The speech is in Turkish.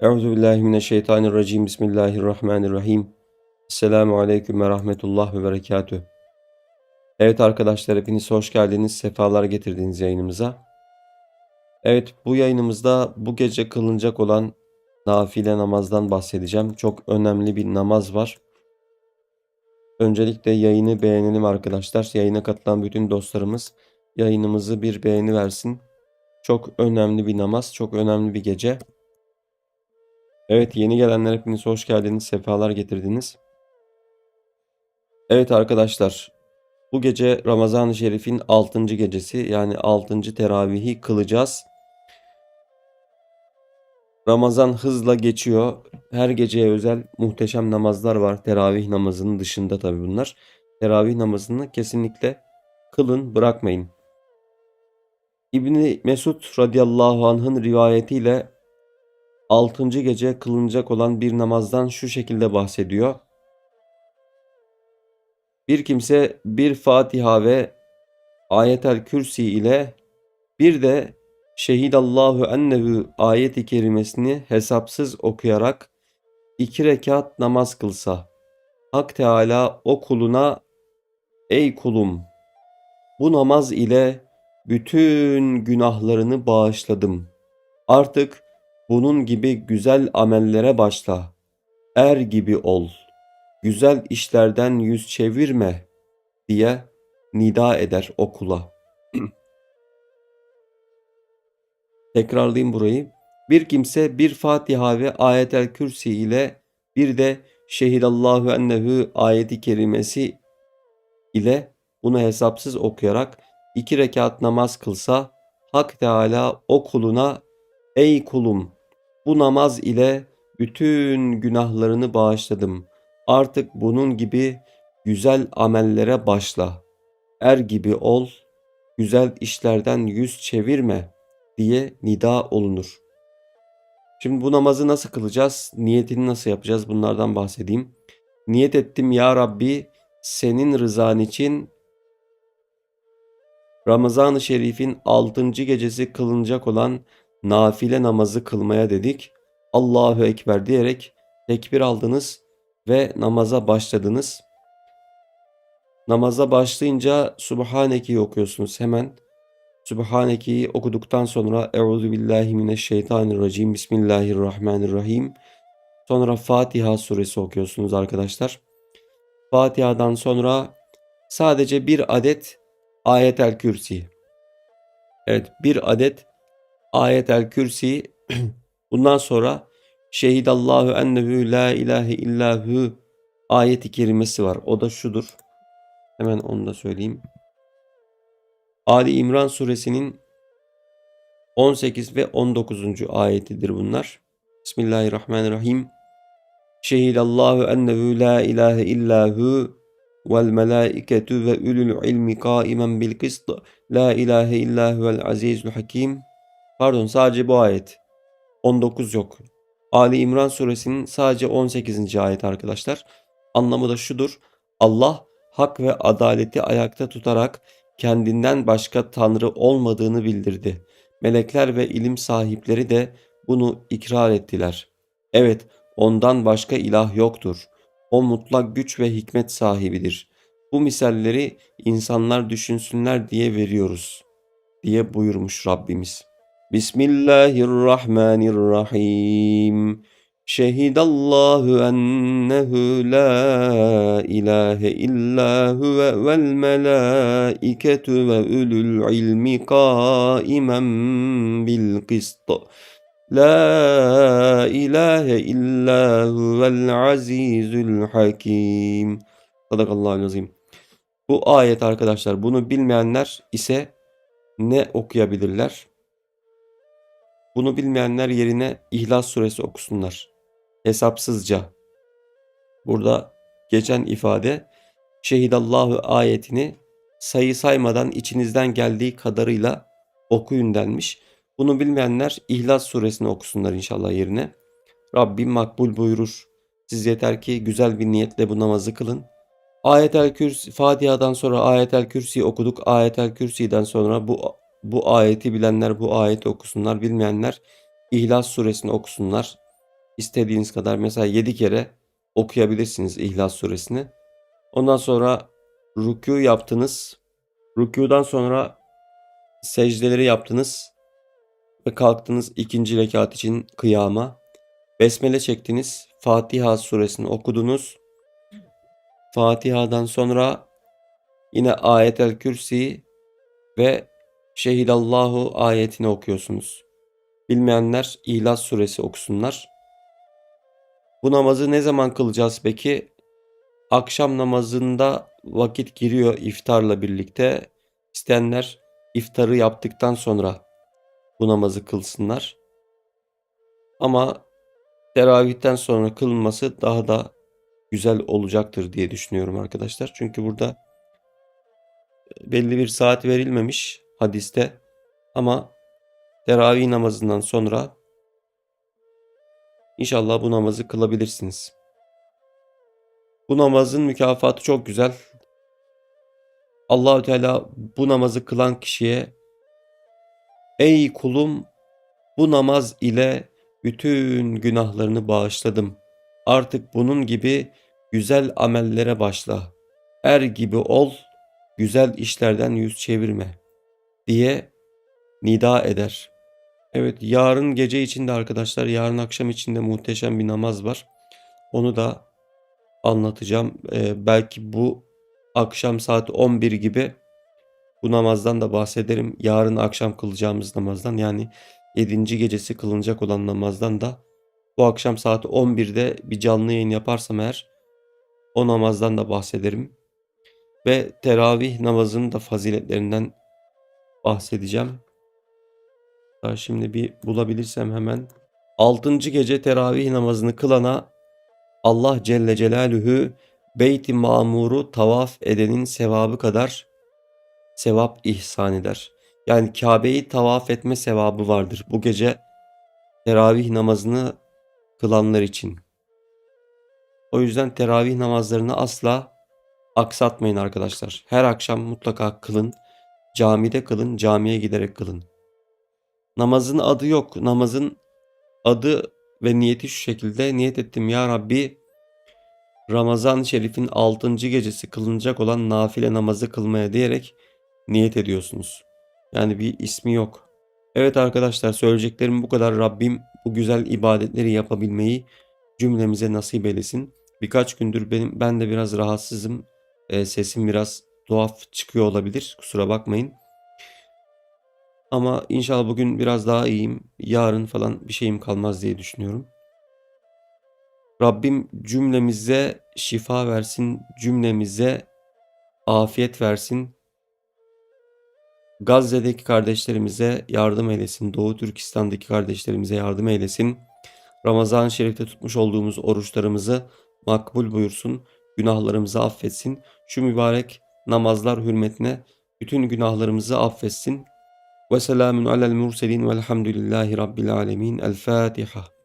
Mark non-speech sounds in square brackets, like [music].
Euzu billahi mineşşeytanirracim. Bismillahirrahmanirrahim. Esselamu aleyküm ve rahmetullah ve berekatüh. Evet arkadaşlar hepiniz hoş geldiniz. Sefalar getirdiniz yayınımıza. Evet bu yayınımızda bu gece kılınacak olan nafile namazdan bahsedeceğim. Çok önemli bir namaz var. Öncelikle yayını beğenelim arkadaşlar. Yayına katılan bütün dostlarımız yayınımızı bir beğeni versin. Çok önemli bir namaz, çok önemli bir gece. Evet yeni gelenler hepiniz hoş geldiniz, sefalar getirdiniz. Evet arkadaşlar, bu gece Ramazan-ı Şerif'in 6. gecesi yani 6. teravihi kılacağız. Ramazan hızla geçiyor. Her geceye özel muhteşem namazlar var. Teravih namazının dışında tabii bunlar. Teravih namazını kesinlikle kılın, bırakmayın. İbni Mesud radıyallahu anh'ın rivayetiyle 6. gece kılınacak olan bir namazdan şu şekilde bahsediyor. Bir kimse bir Fatiha ve Ayetel Kürsi ile bir de Şehidallahu ennehu ayeti kerimesini hesapsız okuyarak iki rekat namaz kılsa, Hak Teala o kuluna ey kulum bu namaz ile bütün günahlarını bağışladım. Artık bunun gibi güzel amellere başla. Er gibi ol. Güzel işlerden yüz çevirme diye nida eder okula. [clears throat] Tekrarlayayım burayı. Bir kimse bir Fatiha ve Ayetel Kürsi ile bir de Şehidallahu ennehu ayeti kerimesi ile bunu hesapsız okuyarak iki rekat namaz kılsa Hak Teala o kuluna ey kulum bu namaz ile bütün günahlarını bağışladım. Artık bunun gibi güzel amellere başla. Er gibi ol, güzel işlerden yüz çevirme diye nida olunur. Şimdi bu namazı nasıl kılacağız? Niyetini nasıl yapacağız? Bunlardan bahsedeyim. Niyet ettim ya Rabbi senin rızan için Ramazan-ı Şerif'in 6. gecesi kılınacak olan nafile namazı kılmaya dedik. Allahu Ekber diyerek tekbir aldınız ve namaza başladınız. Namaza başlayınca Subhaneke'yi okuyorsunuz hemen. Subhaneke'yi okuduktan sonra Euzu billahi mineşşeytanirracim. Bismillahirrahmanirrahim. Sonra Fatiha suresi okuyorsunuz arkadaşlar. Fatiha'dan sonra sadece bir adet Ayetel Kürsi. Evet bir adet Ayetel Kürsi [clears throat] bundan sonra Şehidallahu ennehu la ilahe illahu ayeti kerimesi var. O da şudur. Hemen onu da söyleyeyim. Ali İmran suresinin 18 ve 19. ayetidir bunlar. Bismillahirrahmanirrahim. Şehidallahu ennehu la ilahe illahu vel melaiketu ve ulul ilmi kaimen bil kıst. La ilahe illa huvel azizul hakim. Pardon sadece bu ayet. 19 yok. Ali İmran suresinin sadece 18. ayet arkadaşlar. Anlamı da şudur. Allah hak ve adaleti ayakta tutarak kendinden başka tanrı olmadığını bildirdi. Melekler ve ilim sahipleri de bunu ikrar ettiler. Evet, ondan başka ilah yoktur. O mutlak güç ve hikmet sahibidir. Bu misalleri insanlar düşünsünler diye veriyoruz diye buyurmuş Rabbimiz. Bismillahirrahmanirrahim. Şehidallahu ennehu la ilahe illa huve vel melaiketu ve ulul ilmi kaimen bil kıst. La ilahe illa huvel azizul hakim. Sadakallahu azim. Bu ayet arkadaşlar bunu bilmeyenler ise ne okuyabilirler? Bunu bilmeyenler yerine İhlas suresi okusunlar. Hesapsızca. Burada geçen ifade şehidallahu ayetini sayı saymadan içinizden geldiği kadarıyla okuyun denmiş. Bunu bilmeyenler İhlas suresini okusunlar inşallah yerine. Rabbim makbul buyurur. Siz yeter ki güzel bir niyetle bu namazı kılın. Ayetel Kürsi Fatiha'dan sonra Ayetel Kürsi okuduk. Ayetel Kürsi'den sonra bu bu ayeti bilenler bu ayeti okusunlar. Bilmeyenler İhlas suresini okusunlar. istediğiniz kadar mesela 7 kere okuyabilirsiniz İhlas suresini. Ondan sonra rükû yaptınız. Rükûdan sonra secdeleri yaptınız ve kalktınız ikinci rekat için kıyama. Besmele çektiniz. Fatiha suresini okudunuz. Fatiha'dan sonra yine Ayetel Kürsi ve Şehidallahu ayetini okuyorsunuz. Bilmeyenler İhlas suresi okusunlar. Bu namazı ne zaman kılacağız peki? Akşam namazında vakit giriyor iftarla birlikte. İsteyenler iftarı yaptıktan sonra bu namazı kılsınlar. Ama teravihten sonra kılınması daha da güzel olacaktır diye düşünüyorum arkadaşlar. Çünkü burada belli bir saat verilmemiş hadiste ama teravih namazından sonra inşallah bu namazı kılabilirsiniz. Bu namazın mükafatı çok güzel. Allahü Teala bu namazı kılan kişiye Ey kulum bu namaz ile bütün günahlarını bağışladım. Artık bunun gibi güzel amellere başla. Er gibi ol, güzel işlerden yüz çevirme diye nida eder. Evet yarın gece içinde arkadaşlar yarın akşam içinde muhteşem bir namaz var. Onu da anlatacağım. Ee, belki bu akşam saat 11 gibi bu namazdan da bahsederim. Yarın akşam kılacağımız namazdan yani 7. gecesi kılınacak olan namazdan da bu akşam saat 11'de bir canlı yayın yaparsam eğer o namazdan da bahsederim. Ve teravih namazının da faziletlerinden bahsedeceğim. Daha şimdi bir bulabilirsem hemen. 6. gece teravih namazını kılana Allah Celle Celaluhu Beyt-i Mamur'u tavaf edenin sevabı kadar sevap ihsan eder. Yani Kabe'yi tavaf etme sevabı vardır bu gece teravih namazını kılanlar için. O yüzden teravih namazlarını asla aksatmayın arkadaşlar. Her akşam mutlaka kılın. Camide kılın, camiye giderek kılın. Namazın adı yok. Namazın adı ve niyeti şu şekilde. Niyet ettim ya Rabbi Ramazan-ı Şerif'in 6. gecesi kılınacak olan nafile namazı kılmaya diyerek niyet ediyorsunuz. Yani bir ismi yok. Evet arkadaşlar söyleyeceklerim bu kadar. Rabbim bu güzel ibadetleri yapabilmeyi cümlemize nasip eylesin. Birkaç gündür benim ben de biraz rahatsızım. E, sesim biraz tuhaf çıkıyor olabilir. Kusura bakmayın. Ama inşallah bugün biraz daha iyiyim. Yarın falan bir şeyim kalmaz diye düşünüyorum. Rabbim cümlemize şifa versin, cümlemize afiyet versin. Gazze'deki kardeşlerimize yardım eylesin. Doğu Türkistan'daki kardeşlerimize yardım eylesin. Ramazan-ı Şerif'te tutmuş olduğumuz oruçlarımızı makbul buyursun. Günahlarımızı affetsin. Şu mübarek namazlar hürmetine bütün günahlarımızı affetsin. Ve selamun alel murselin velhamdülillahi rabbil alemin. El Fatiha.